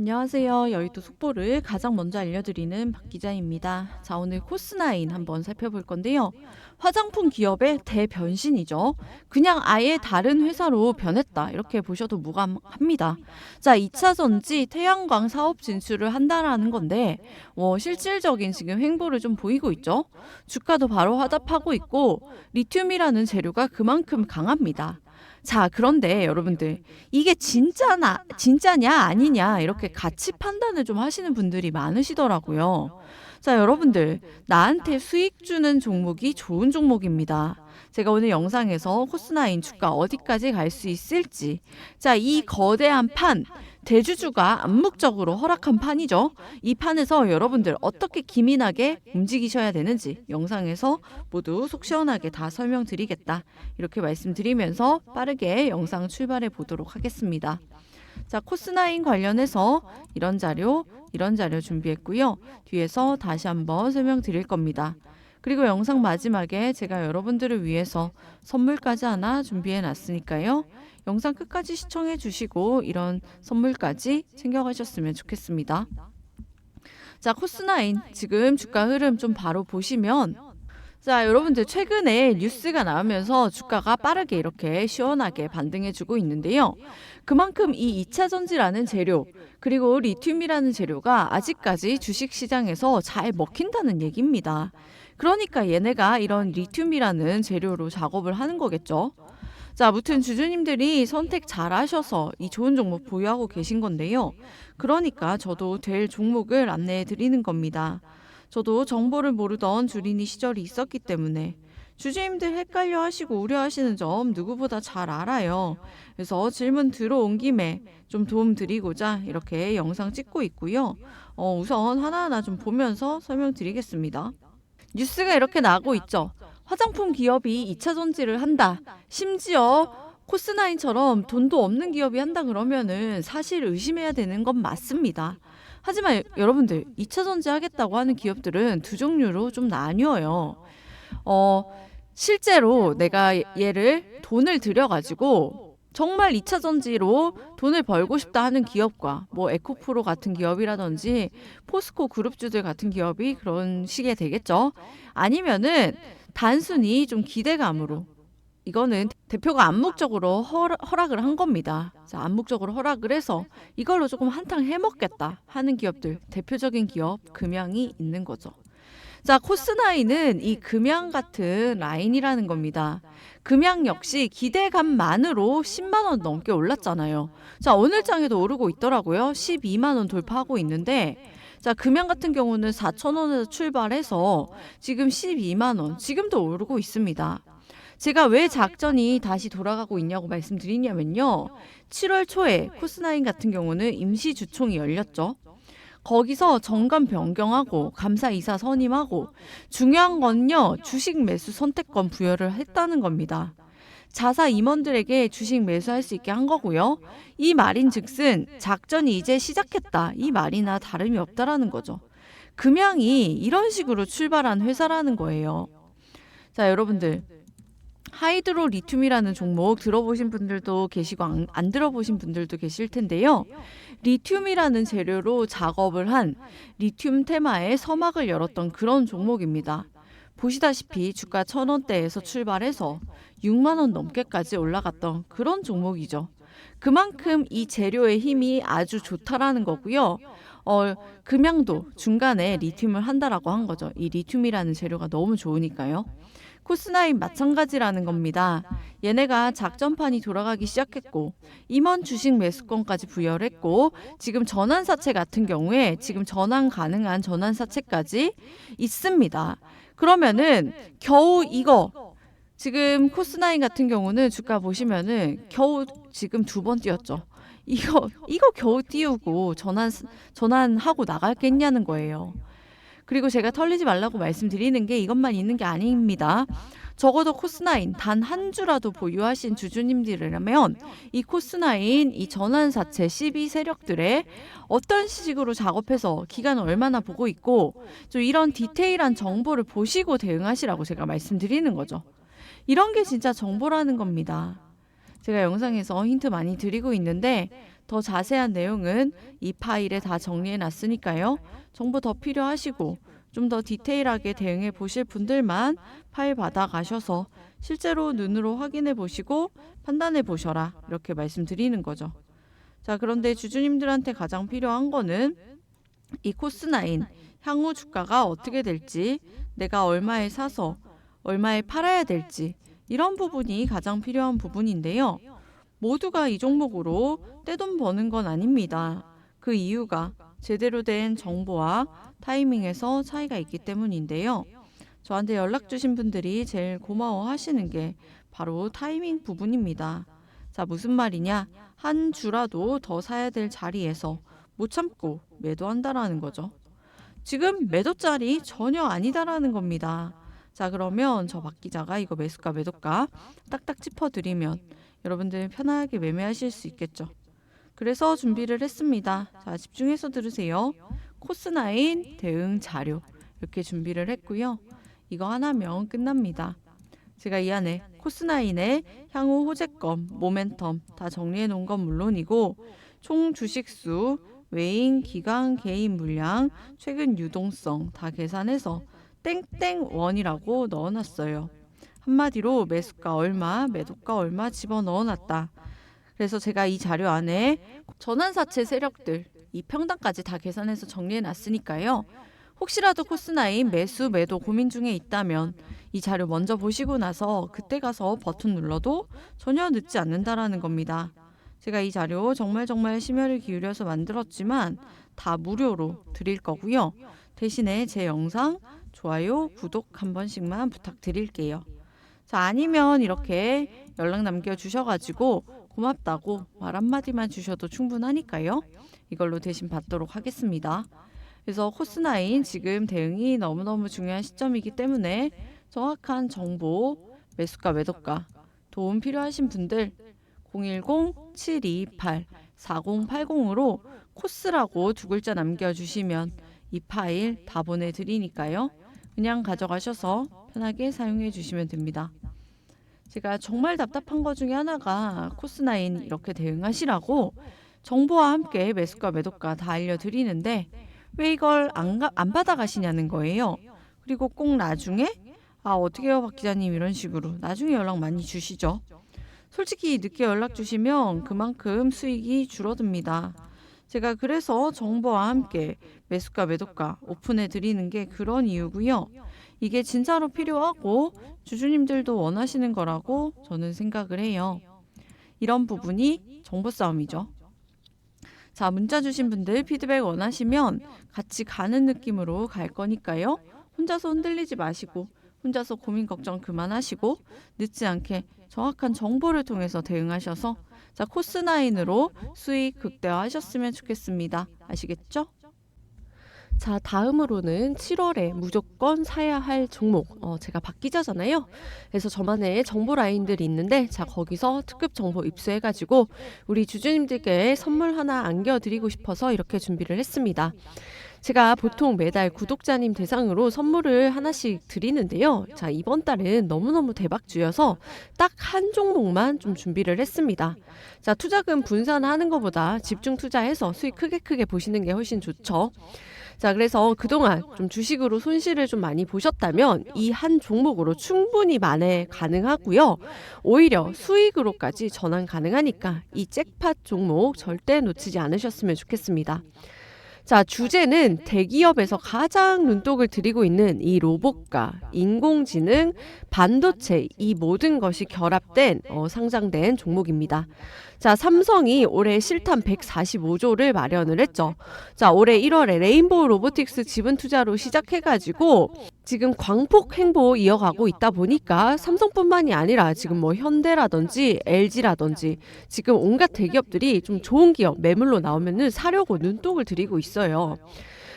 안녕하세요. 여의도 속보를 가장 먼저 알려드리는 박 기자입니다. 자, 오늘 코스나인 한번 살펴볼 건데요. 화장품 기업의 대변신이죠. 그냥 아예 다른 회사로 변했다. 이렇게 보셔도 무감합니다. 자, 2차 전지 태양광 사업 진출을 한다라는 건데, 어, 실질적인 지금 행보를 좀 보이고 있죠. 주가도 바로 화답하고 있고, 리튬이라는 재료가 그만큼 강합니다. 자, 그런데 여러분들, 이게 진짜나, 진짜냐, 아니냐, 이렇게 가치 판단을 좀 하시는 분들이 많으시더라고요. 자, 여러분들, 나한테 수익 주는 종목이 좋은 종목입니다. 제가 오늘 영상에서 코스나인 주가 어디까지 갈 수 있을지. 자, 이 거대한 판, 대주주가 암묵적으로 허락한 판이죠. 이 판에서 여러분들 어떻게 기민하게 움직이셔야 되는지 영상에서 모두 속 시원하게 다 설명드리겠다. 이렇게 말씀드리면서 빠르게 영상 출발해 보도록 하겠습니다. 자, 코스나인 관련해서 이런 자료, 이런 자료 준비했고요. 뒤에서 다시 한번 설명드릴 겁니다. 그리고 영상 마지막에 제가 여러분들을 위해서 선물까지 하나 준비해 놨으니까요. 영상 끝까지 시청해 주시고 이런 선물까지 챙겨가셨으면 좋겠습니다. 자, 코스나인 지금 주가 흐름 좀 바로 보시면 자, 여러분들 최근에 뉴스가 나오면서 주가가 빠르게 이렇게 시원하게 반등해 주고 있는데요. 그만큼 이 2차 전지라는 재료 그리고 리튬이라는 재료가 아직까지 주식 시장에서 잘 먹힌다는 얘기입니다. 그러니까 얘네가 이런 리튬이라는 재료로 작업을 하는 거겠죠. 자, 아무튼 주주님들이 선택 잘 하셔서 이 좋은 종목 보유하고 계신 건데요. 그러니까 저도 될 종목을 안내해 드리는 겁니다. 저도 정보를 모르던 주린이 시절이 있었기 때문에 주주님들 헷갈려 하시고 우려하시는 점 누구보다 잘 알아요. 그래서 질문 들어온 김에 좀 도움 드리고자 이렇게 영상 찍고 있고요. 어, 우선 하나하나 좀 보면서 설명드리겠습니다. 뉴스가 이렇게 나고 있죠. 화장품 기업이 2차 전지를 한다. 심지어 코스나인처럼 돈도 없는 기업이 한다 그러면은 사실 의심해야 되는 건 맞습니다. 하지만 여러분들 2차 전지 하겠다고 하는 기업들은 두 종류로 좀 나뉘어요. 어, 실제로 내가 얘를 돈을 들여가지고 정말 2차 전지로 돈을 벌고 싶다 하는 기업과 뭐 에코프로 같은 기업이라든지 포스코 그룹주들 같은 기업이 그런 식의 되겠죠. 아니면은 단순히 좀 기대감으로 이거는 대표가 암묵적으로 허락, 을 한 겁니다. 자, 암묵적으로 허락을 해서 이걸로 조금 한탕 해먹겠다 하는 기업들, 대표적인 기업 금양이 있는 거죠. 자, 코스나이는 이 금양 같은 라인이라는 겁니다. 금양 역시 기대감만으로 10만 원 넘게 올랐잖아요. 자, 오늘 장에도 오르고 있더라고요. 12만 원 돌파하고 있는데 자, 금양 같은 경우는 4천 원에서 출발해서 지금 12만 원, 지금도 오르고 있습니다. 제가 왜 작전이 다시 돌아가고 있냐고 말씀드리냐면요. 7월 초에 코스나인 같은 경우는 임시 주총이 열렸죠. 거기서 정관 변경하고 감사 이사 선임하고 중요한 건요. 주식 매수 선택권 부여를 했다는 겁니다. 자사 임원들에게 주식 매수할 수 있게 한 거고요. 이 말인 즉슨 작전이 이제 시작했다. 이 말이나 다름이 없다라는 거죠. 금양이 이런 식으로 출발한 회사라는 거예요. 자, 여러분들. 하이드로 리튬이라는 종목 들어보신 분들도 계시고 안, 안, 들어보신 분들도 계실 텐데요. 리튬이라는 재료로 작업을 한 리튬 테마의 서막을 열었던 그런 종목입니다. 보시다시피 주가 천 원대에서 출발해서 6만 원 넘게까지 올라갔던 그런 종목이죠. 그만큼 이 재료의 힘이 아주 좋다라는 거고요. 어, 금양도 중간에 리튬을 한다라고 한 거죠. 이 리튬이라는 재료가 너무 좋으니까요. 코스나인 마찬가지라는 겁니다. 얘네가 작전판이 돌아가기 시작했고 임원 주식 매수권까지 부여를 했고 지금 전환사채 같은 경우에 지금 전환 가능한 전환사채까지 있습니다. 그러면은 겨우 이거 지금 코스나인 같은 경우는 주가 보시면은 겨우 지금 두 번 뛰었죠. 이거 이거 겨우 띄우고 전환 전환하고 나갈겠냐는 거예요. 그리고 제가 털리지 말라고 말씀드리는 게 이것만 있는 게 아닙니다. 적어도 코스나인 단 한 주라도 보유하신 주주님들이라면 이 코스나인 이 전환사채 12 세력들의 어떤 식으로 작업해서 기간을 얼마나 보고 있고 좀 이런 디테일한 정보를 보시고 대응하시라고 제가 말씀드리는 거죠. 이런 게 진짜 정보라는 겁니다. 제가 영상에서 힌트 많이 드리고 있는데 더 자세한 내용은 이 파일에 다 정리해 놨으니까요. 정보 더 필요하시고 좀 더 디테일하게 대응해 보실 분들만 파일 받아 가셔서 실제로 눈으로 확인해 보시고 판단해 보셔라. 이렇게 말씀드리는 거죠. 자, 그런데 주주님들한테 가장 필요한 거는 이 코스9 향후 주가가 어떻게 될지, 내가 얼마에 사서 얼마에 팔아야 될지 이런 부분이 가장 필요한 부분인데요. 모두가 이 종목으로 떼돈 버는 건 아닙니다. 그 이유가 제대로 된 정보와 타이밍에서 차이가 있기 때문인데요. 저한테 연락 주신 분들이 제일 고마워 하시는 게 바로 타이밍 부분입니다. 자, 무슨 말이냐? 한 주라도 더 사야 될 자리에서 못 참고 매도한다라는 거죠. 지금 매도짜리 전혀 아니다라는 겁니다. 자, 그러면 저 박 기자가 이거 매수가 매도가 딱딱 짚어드리면 여러분들 편하게 매매하실 수 있겠죠. 그래서 준비를 했습니다. 자, 집중해서 들으세요. 코스9 대응 자료 이렇게 준비를 했고요. 이거 하나면 끝납니다. 제가 이 안에 코스9의 향후 호재권, 모멘텀 다 정리해 놓은 건 물론이고 총 주식수, 외인, 기관, 개인 물량, 최근 유동성 다 계산해서 땡땡원이라고 넣어놨어요. 한마디로 매수가 얼마, 매도가 얼마 집어 넣어놨다. 그래서 제가 이 자료 안에 전환사채 세력들 이 평단까지 다 계산해서 정리해 놨으니까요. 혹시라도 코스9 매수 매도 고민 중에 있다면 이 자료 먼저 보시고 나서 그때 가서 버튼 눌러도 전혀 늦지 않는다라는 겁니다. 제가 이 자료 정말 정말 심혈을 기울여서 만들었지만 다 무료로 드릴 거고요. 대신에 제 영상 좋아요, 구독 한 번씩만 부탁드릴게요. 자, 아니면 이렇게 연락 남겨 주셔가지고 고맙다고 말 한마디만 주셔도 충분하니까요. 이걸로 대신 받도록 하겠습니다. 그래서 코스9 지금 대응이 너무너무 중요한 시점이기 때문에 정확한 정보, 매수가, 매도가 도움 필요하신 분들 010-728-4080으로 코스라고 두 글자 남겨주시면 이 파일 다 보내드리니까요. 그냥 가져가셔서 편하게 사용해 주시면 됩니다. 제가 정말 답답한 것 중에 하나가 코스9 이렇게 대응하시라고 정보와 함께 매수가 매도가 다 알려드리는데 왜 이걸 안, 가, 안 받아가시냐는 거예요. 그리고 꼭 나중에 아 어떻게 해요 박 기자님 이런 식으로 나중에 연락 많이 주시죠. 솔직히 늦게 연락 주시면 그만큼 수익이 줄어듭니다. 제가 그래서 정보와 함께 매수가 매도가 오픈해 드리는 게 그런 이유고요. 이게 진짜로 필요하고 주주님들도 원하시는 거라고 저는 생각을 해요. 이런 부분이 정보 싸움이죠. 자, 문자 주신 분들 피드백 원하시면 같이 가는 느낌으로 갈 거니까요. 혼자서 흔들리지 마시고 혼자서 고민 걱정 그만하시고 늦지 않게 정확한 정보를 통해서 대응하셔서 자 코스9으로 수익 극대화하셨으면 좋겠습니다. 아시겠죠? 자, 다음으로는 7월에 무조건 사야 할 종목. 어, 제가 박 기자잖아요. 그래서 저만의 정보 라인들이 있는데, 자, 거기서 특급 정보 입수해가지고, 우리 주주님들께 선물 하나 안겨드리고 싶어서 이렇게 준비를 했습니다. 제가 보통 매달 구독자님 대상으로 선물을 하나씩 드리는데요. 자, 이번 달은 너무너무 대박주여서 딱 한 종목만 좀 준비를 했습니다. 자, 투자금 분산하는 것보다 집중 투자해서 수익 크게 크게 보시는 게 훨씬 좋죠. 자, 그래서 그동안 좀 주식으로 손실을 좀 많이 보셨다면 이 한 종목으로 충분히 만회 가능하고요. 오히려 수익으로까지 전환 가능하니까 이 잭팟 종목 절대 놓치지 않으셨으면 좋겠습니다. 자, 주제는 대기업에서 가장 눈독을 들이고 있는 이 로봇과 인공지능, 반도체 이 모든 것이 결합된 어, 상장된 종목입니다. 자, 삼성이 올해 실탄 145조를 마련을 했죠. 자, 올해 1월에 레인보우 로보틱스 지분 투자로 시작해 가지고 지금 광폭 행보 이어가고 있다 보니까 삼성뿐만이 아니라 지금 뭐 현대라든지 LG라든지 지금 온갖 대기업들이 좀 좋은 기업 매물로 나오면은 사려고 눈독을 들이고 있어요.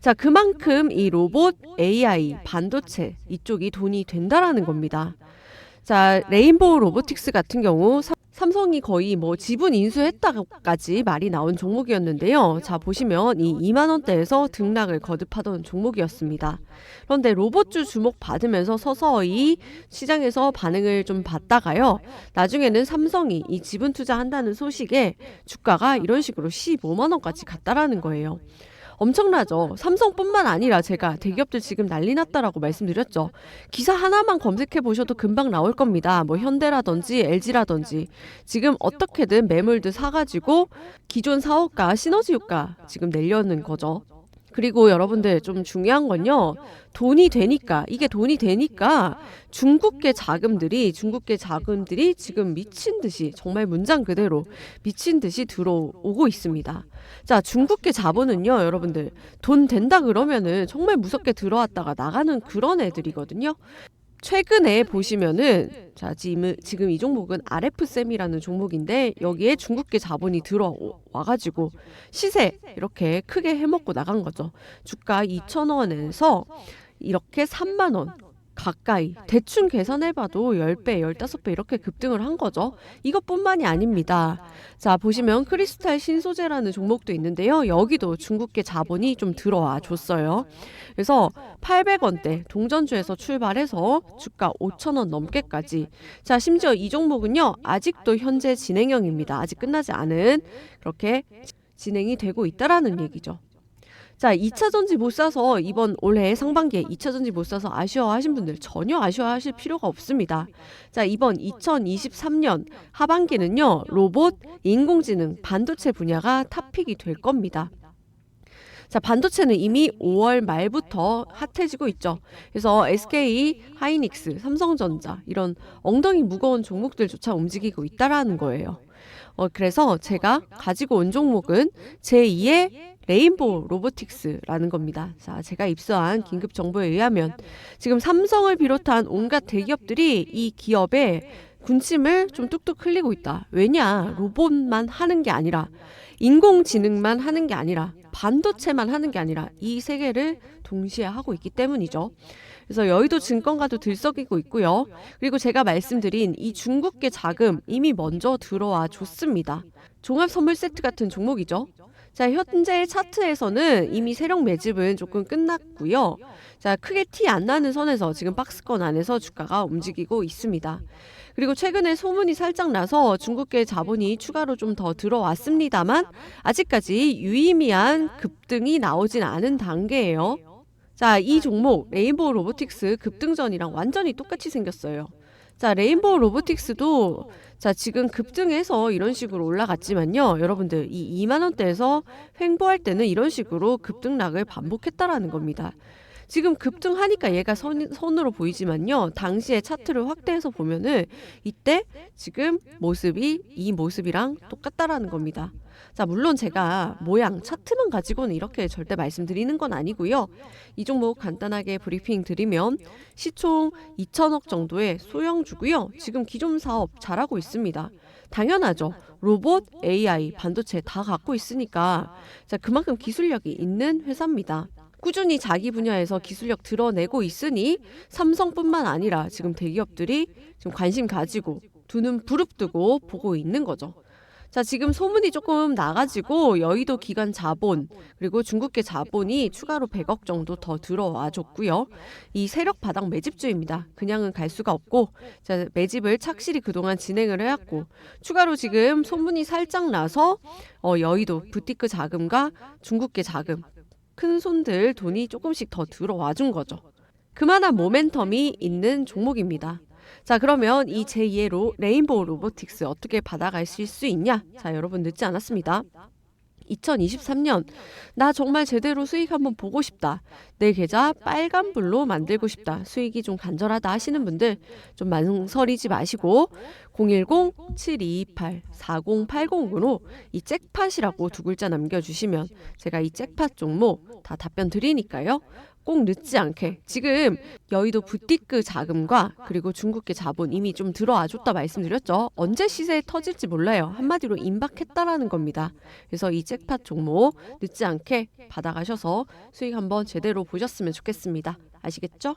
자, 그만큼 이 로봇, AI, 반도체 이쪽이 돈이 된다라는 겁니다. 자, 레인보우 로보틱스 같은 경우 삼성이 거의 뭐 지분 인수했다까지 말이 나온 종목이었는데요. 자, 보시면 이 2만 원대에서 등락을 거듭하던 종목이었습니다. 그런데 로봇주 주목 받으면서 서서히 시장에서 반응을 좀 봤다가요. 나중에는 삼성이 이 지분 투자한다는 소식에 주가가 이런 식으로 15만 원까지 갔다라는 거예요. 엄청나죠. 삼성뿐만 아니라 제가 대기업들 지금 난리 났다라고 말씀드렸죠. 기사 하나만 검색해 보셔도 금방 나올 겁니다. 뭐 현대라든지 LG라든지 지금 어떻게든 매물들 사가지고 기존 사업가 시너지 효과 지금 내려는 거죠. 그리고 여러분들 좀 중요한 건요. 돈이 되니까 이게 돈이 되니까 중국계 자금들이 중국계 자금들이 지금 미친 듯이 정말 문장 그대로 미친 듯이 들어오고 있습니다. 자, 중국계 자본은요, 여러분들 돈 된다 그러면은 정말 무섭게 들어왔다가 나가는 그런 애들이거든요. 최근에 보시면은 자 지금 지금 이 종목은 RF쌤이라는 종목인데 여기에 중국계 자본이 들어와가지고 시세 이렇게 크게 해먹고 나간 거죠. 주가 2,000원에서 이렇게 3만 원 가까이 대충 계산해봐도 10배, 15배 이렇게 급등을 한 거죠. 이것뿐만이 아닙니다. 자 보시면 크리스탈 신소재라는 종목도 있는데요. 여기도 중국계 자본이 좀 들어와 줬어요. 그래서 800원대 동전주에서 출발해서 주가 5,000원 넘게까지. 자, 심지어 이 종목은요. 아직도 현재 진행형입니다. 아직 끝나지 않은 그렇게 진행이 되고 있다라는 얘기죠. 자, 2차 전지 못 사서 이번 올해 상반기에 2차 전지 못 사서 아쉬워하신 분들 전혀 아쉬워하실 필요가 없습니다. 자, 이번 2023년 하반기는요. 로봇, 인공지능, 반도체 분야가 탑픽이 될 겁니다. 자, 반도체는 이미 5월 말부터 핫해지고 있죠. 그래서 SK, 하이닉스, 삼성전자 이런 엉덩이 무거운 종목들조차 움직이고 있다라는 거예요. 어, 그래서 제가 가지고 온 종목은 제2의 레인보우 로보틱스라는 겁니다. 자, 제가 입수한 긴급 정보에 의하면 지금 삼성을 비롯한 온갖 대기업들이 이 기업에 군침을 좀 뚝뚝 흘리고 있다. 왜냐? 로봇만 하는 게 아니라 인공지능만 하는 게 아니라 반도체만 하는 게 아니라 이 세 개를 동시에 하고 있기 때문이죠. 그래서 여의도 증권가도 들썩이고 있고요. 그리고 제가 말씀드린 이 중국계 자금 이미 먼저 들어와 줬습니다. 종합 선물 세트 같은 종목이죠. 자, 현재 차트에서는 이미 세력 매집은 조금 끝났고요. 자, 크게 티 안 나는 선에서 지금 박스권 안에서 주가가 움직이고 있습니다. 그리고 최근에 소문이 살짝 나서 중국계 자본이 추가로 좀 더 들어왔습니다만 아직까지 유의미한 급등이 나오진 않은 단계예요. 자, 이 종목 레인보우 로보틱스 급등전이랑 완전히 똑같이 생겼어요. 자, 레인보우 로보틱스도 자, 지금 급등해서 이런 식으로 올라갔지만요. 여러분들 이 2만 원대에서 횡보할 때는 이런 식으로 급등락을 반복했다라는 겁니다. 지금 급등하니까 얘가 선, 선으로 보이지만요. 당시에 차트를 확대해서 보면은 이때 지금 모습이 이 모습이랑 똑같다라는 겁니다. 자, 물론 제가 모양 차트만 가지고는 이렇게 절대 말씀드리는 건 아니고요. 이 종목 간단하게 브리핑 드리면 시총 2천억 정도의 소형주고요. 지금 기존 사업 잘하고 있습니다. 당연하죠. 로봇, AI, 반도체 다 갖고 있으니까 자, 그만큼 기술력이 있는 회사입니다. 꾸준히 자기 분야에서 기술력 드러내고 있으니 삼성뿐만 아니라 지금 대기업들이 지금 관심 가지고 두 눈 부릅뜨고 보고 있는 거죠. 자, 지금 소문이 조금 나가지고 여의도 기관 자본 그리고 중국계 자본이 추가로 100억 정도 더 들어와 줬고요. 이 세력 바닥 매집주입니다. 그냥은 갈 수가 없고 자, 매집을 착실히 그동안 진행을 해왔고 추가로 지금 소문이 살짝 나서 어, 여의도 부티크 자금과 중국계 자금 큰 손들 돈이 조금씩 더 들어와 준 거죠. 그만한 모멘텀이 있는 종목입니다. 자, 그러면 이 제2의 로, 레인보우 로보틱스 어떻게 받아가실 수 있냐? 자, 여러분 늦지 않았습니다. 2023년 나 정말 제대로 수익 한번 보고 싶다. 내 계좌 빨간불로 만들고 싶다. 수익이 좀 간절하다 하시는 분들 좀 망설이지 마시고 010-7228-4080으로 이 잭팟이라고 두 글자 남겨주시면 제가 이 잭팟 종목 다 답변 드리니까요. 꼭 늦지 않게 지금 여의도 부티크 자금과 그리고 중국계 자본 이미 좀 들어와 줬다 말씀드렸죠. 언제 시세 터질지 몰라요. 한마디로 임박했다라는 겁니다. 그래서 이 잭팟 종목 늦지 않게 받아가셔서 수익 한번 제대로 보셨으면 좋겠습니다. 아시겠죠?